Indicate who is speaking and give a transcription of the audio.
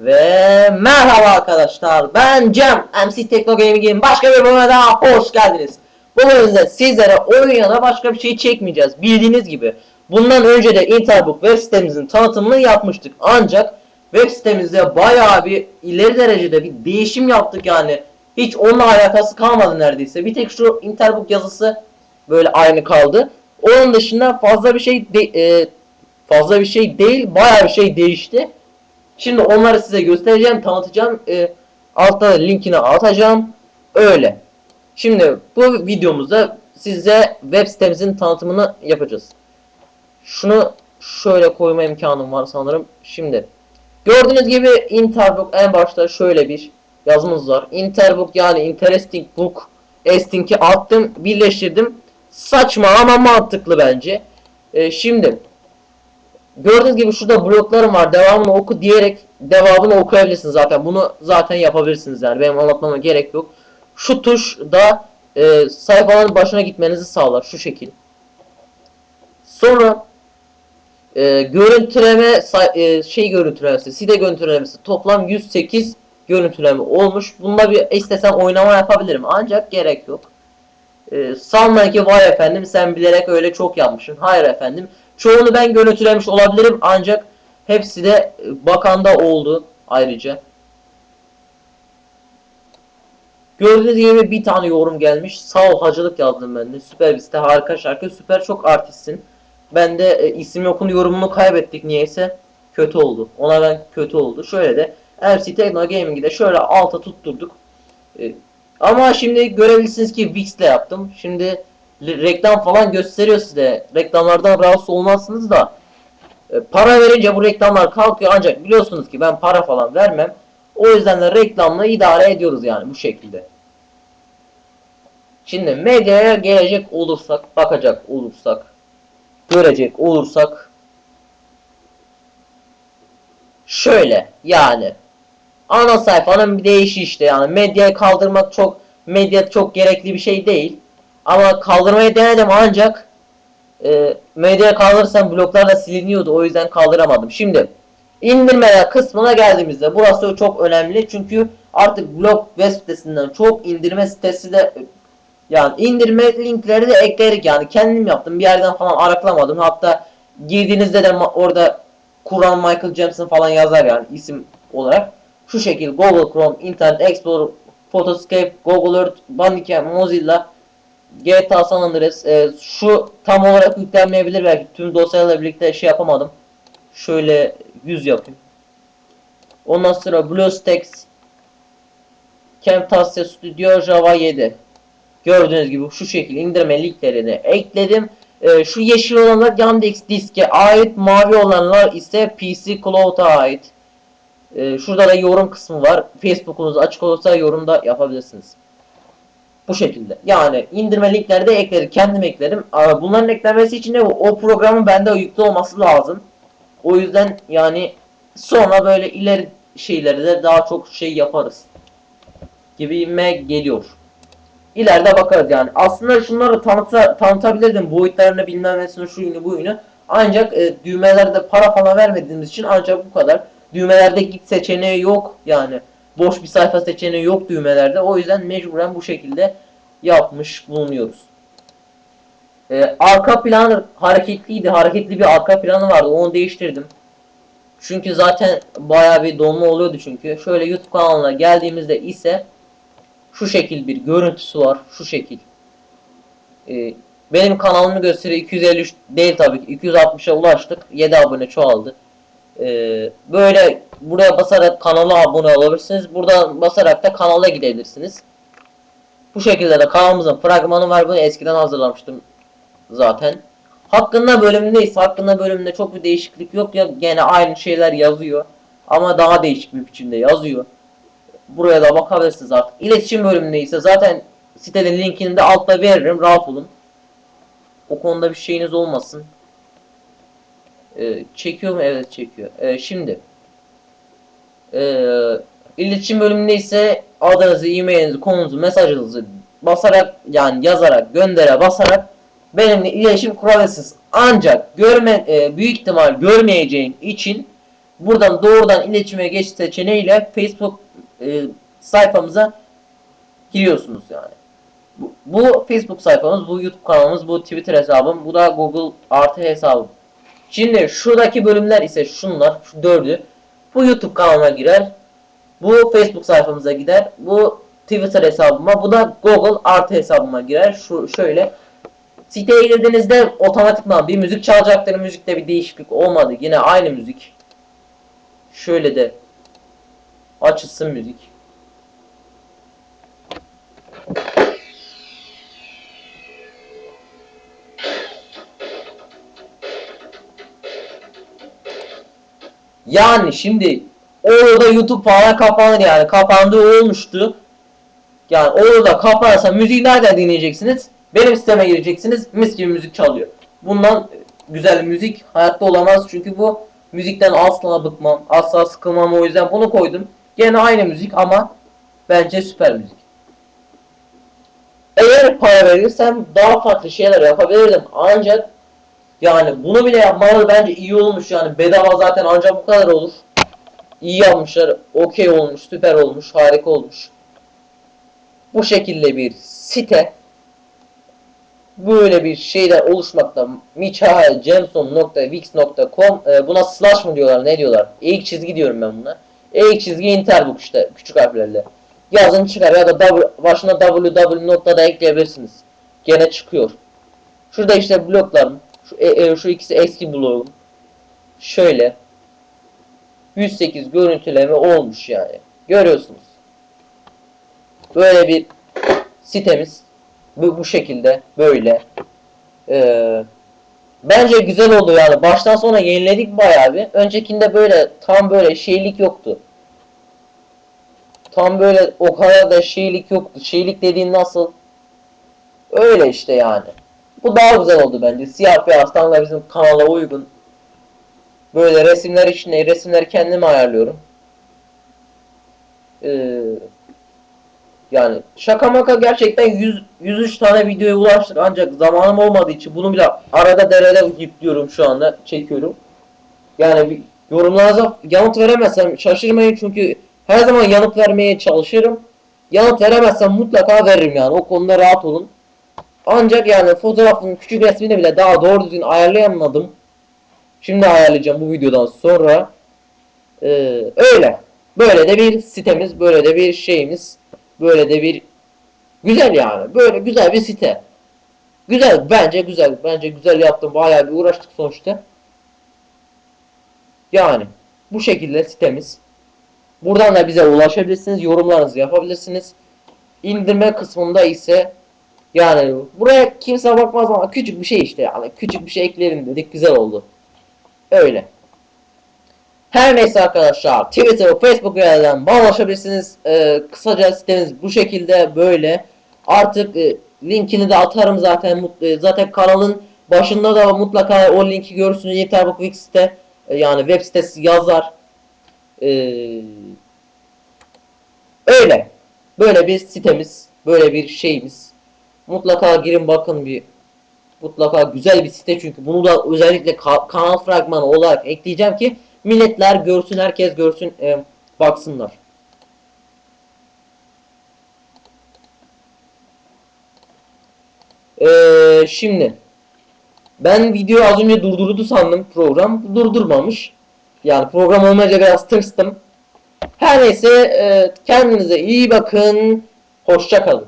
Speaker 1: Ve merhaba arkadaşlar ben Cem MC Tekno Gaming'in başka bir bölümüne daha hoş geldiniz. Bu bölümde sizlere oyun ya da başka bir şey çekmeyeceğiz bildiğiniz gibi. Bundan önce de Interbook web sitemizin tanıtımını yapmıştık ancak web sitemizde bayağı bir ileri derecede bir değişim yaptık yani. Hiç onunla alakası kalmadı neredeyse. Bir tek şu Interbook yazısı böyle aynı kaldı. Onun dışında fazla bir şey de- e, fazla bir şey değil bayağı bir şey değişti. Şimdi onları size göstereceğim, tanıtacağım. Ee, altta linkini atacağım. Öyle. Şimdi bu videomuzda size web sitemizin tanıtımını yapacağız. Şunu şöyle koyma imkanım var sanırım. Şimdi gördüğünüz gibi Interbook en başta şöyle bir yazımız var. Interbook yani Interesting Book Esting'i attım, birleştirdim. Saçma ama mantıklı bence. Ee, şimdi Gördüğünüz gibi şurada bloklarım var. Devamını oku diyerek devamını okuyabilirsiniz zaten. Bunu zaten yapabilirsiniz yani. Benim anlatmama gerek yok. Şu tuş da e, sayfaların başına gitmenizi sağlar. Şu şekil. Sonra e, görüntüleme e, şey görüntülemesi, site görüntülemesi toplam 108 görüntüleme olmuş. Bunda bir istesem oynama yapabilirim. Ancak gerek yok. E, sanma ki vay efendim sen bilerek öyle çok yapmışsın. Hayır efendim. Çoğunu ben görüntülemiş olabilirim ancak hepsi de e, bakanda oldu ayrıca. Gördüğünüz gibi bir tane yorum gelmiş. Sağ ol hacılık yazdım ben de. Süper bir site harika şarkı. Süper çok artistsin. Ben de e, isim yokun yorumunu kaybettik niyeyse. Kötü oldu. Ona ben kötü oldu. Şöyle de MC Techno Gaming'i de şöyle alta tutturduk. E, ama şimdi görebilirsiniz ki Wix'le yaptım. Şimdi reklam falan gösteriyor size. Reklamlardan rahatsız olmazsınız da. E, para verince bu reklamlar kalkıyor ancak biliyorsunuz ki ben para falan vermem. O yüzden de reklamla idare ediyoruz yani bu şekilde. Şimdi medyaya gelecek olursak, bakacak olursak, görecek olursak şöyle yani ana sayfanın bir değişi işte yani medyayı kaldırmak çok medya çok gerekli bir şey değil. Ama kaldırmayı denedim ancak e, medyaya kaldırırsam bloklar da siliniyordu. O yüzden kaldıramadım. Şimdi indirmeler kısmına geldiğimizde burası çok önemli. Çünkü artık blog web sitesinden çok indirme sitesi de yani indirme linkleri de eklerik yani kendim yaptım. Bir yerden falan araklamadım. Hatta girdiğinizde de orada Kur'an Michael Jackson falan yazar yani isim olarak. Şu şekil Google Chrome, Internet Explorer, Photoscape, Google Earth, Bandicam, Mozilla, GTA San Andreas e, şu tam olarak yüklenmeyebilir belki tüm dosyalarla birlikte şey yapamadım. Şöyle 100 yapayım. Ondan sonra BlueStacks, Camtasia Studio Java 7. Gördüğünüz gibi şu şekilde indirme linklerini ekledim. E, şu yeşil olanlar Yandex Disk'e ait, mavi olanlar ise PC Cloud'a ait. E, şurada da yorum kısmı var. Facebook'unuz açık olursa yorumda yapabilirsiniz. Bu şekilde. Yani indirme linkleri de ekledim. Kendim ekledim. Ama Bunların eklenmesi için de o programın bende yüklü olması lazım. O yüzden yani sonra böyle ileri şeyleri de daha çok şey yaparız. Gibime geliyor. İleride bakarız yani. Aslında şunları tanıta, tanıtabilirdim. Boyutlarını bilmem nesini şu yünü bu yünü. Ancak e, düğmelerde para falan vermediğimiz için ancak bu kadar. Düğmelerde git seçeneği yok yani. Boş bir sayfa seçeneği yok düğmelerde. O yüzden mecburen bu şekilde yapmış bulunuyoruz. Ee, arka planı hareketliydi. Hareketli bir arka planı vardı. Onu değiştirdim. Çünkü zaten baya bir donma oluyordu çünkü. Şöyle YouTube kanalına geldiğimizde ise şu şekil bir görüntüsü var. Şu şekil. Ee, benim kanalımı gösteriyor. 253 değil tabii ki. 260'a ulaştık. 7 abone çoğaldı. Ee, böyle buraya basarak kanala abone olabilirsiniz. Buradan basarak da kanala gidebilirsiniz. Bu şekilde de kanalımızın fragmanı var. Bunu eskiden hazırlamıştım zaten. Hakkında bölümündeyiz. Hakkında bölümünde çok bir değişiklik yok ya gene aynı şeyler yazıyor. Ama daha değişik bir biçimde yazıyor. Buraya da bakabilirsiniz artık. İletişim bölümündeyse zaten sitenin linkini de altta veririm. Rahat olun. O konuda bir şeyiniz olmasın. Ee, çekiyor mu? Evet çekiyor. Ee, şimdi ee, iletişim bölümünde ise adınızı, e-mailinizi, konunuzu, mesajınızı basarak yani yazarak, göndere basarak benimle iletişim kurabilirsiniz. Ancak görme e, büyük ihtimal görmeyeceğim için buradan doğrudan iletişime geç seçeneğiyle Facebook e, sayfamıza giriyorsunuz yani. Bu, bu Facebook sayfamız, bu YouTube kanalımız, bu Twitter hesabım, bu da Google artı hesabım. Şimdi şuradaki bölümler ise şunlar, şu dördü. Bu YouTube kanalıma girer. Bu Facebook sayfamıza gider. Bu Twitter hesabıma, bu da Google artı hesabıma girer. Şu şöyle. Siteye girdiğinizde otomatikman bir müzik çalacaktır. Müzikte bir değişiklik olmadı. Yine aynı müzik. Şöyle de açılsın müzik. Yani şimdi orada YouTube falan kapanır yani. Kapandığı olmuştu. Yani orada kapanırsa müziği nereden dinleyeceksiniz? Benim siteme gireceksiniz. Mis gibi müzik çalıyor. Bundan güzel müzik hayatta olamaz. Çünkü bu müzikten asla bıkmam. Asla sıkılmam o yüzden bunu koydum. Gene aynı müzik ama bence süper müzik. Eğer para verirsem daha farklı şeyler yapabilirdim. Ancak yani bunu bile yapmaları bence iyi olmuş yani bedava zaten ancak bu kadar olur. İyi yapmışlar, okey olmuş, süper olmuş, harika olmuş. Bu şekilde bir site böyle bir şeyler oluşmakta michaeljameson.wix.com e, buna slash mı diyorlar ne diyorlar? Eğik çizgi diyorum ben buna. Eğik çizgi interbook işte küçük harflerle. Yazın çıkar ya da w, başına www nokta da ekleyebilirsiniz. Gene çıkıyor. Şurada işte bloklarım. Şu, e, e, şu ikisi eski blogum. Şöyle. 108 görüntüleme olmuş yani. Görüyorsunuz. Böyle bir sitemiz. Bu, bu şekilde. Böyle. Ee, bence güzel oldu yani. Baştan sona yeniledik bayağı bir. Öncekinde böyle tam böyle şeylik yoktu. Tam böyle o kadar da şeylik yoktu. Şeylik dediğin nasıl? Öyle işte yani. Bu daha güzel oldu bence. Siyah beyaz tam bizim kanala uygun. Böyle resimler içinde resimleri kendim ayarlıyorum. Ee, yani şaka maka gerçekten 100, 103 tane videoya ulaştık ancak zamanım olmadığı için bunu bile arada derede yüklüyorum şu anda çekiyorum. Yani bir yorumlarınıza yanıt veremezsem şaşırmayın çünkü her zaman yanıt vermeye çalışırım. Yanıt veremezsem mutlaka veririm yani o konuda rahat olun. Ancak yani fotoğrafın küçük resmini bile daha doğru düzgün ayarlayamadım. Şimdi ayarlayacağım bu videodan sonra. Ee, öyle. Böyle de bir sitemiz, böyle de bir şeyimiz, böyle de bir güzel yani. Böyle güzel bir site. Güzel, bence güzel. Bence güzel yaptım. Bayağı bir uğraştık sonuçta. Yani bu şekilde sitemiz. Buradan da bize ulaşabilirsiniz. Yorumlarınızı yapabilirsiniz. İndirme kısmında ise yani buraya kimse bakmaz ama küçük bir şey işte yani. Küçük bir şey ekleyelim dedik. Güzel oldu. Öyle. Her neyse arkadaşlar Twitter Facebook üzerinden bana ulaşabilirsiniz. Ee, kısaca sitemiz bu şekilde böyle. Artık e, linkini de atarım zaten. e, Zaten kanalın başında da mutlaka o linki görürsünüz. Yeterbook Wix site e, yani web sitesi yazar. Ee, öyle. Böyle bir sitemiz. Böyle bir şeyimiz. Mutlaka girin bakın bir mutlaka güzel bir site çünkü bunu da özellikle ka- kanal fragmanı olarak ekleyeceğim ki milletler görsün, herkes görsün, e, baksınlar. Ee, şimdi ben video az önce durdurdu sandım program. Durdurmamış. Yani program olmayınca biraz tırstım. Her neyse e, kendinize iyi bakın. Hoşça kalın.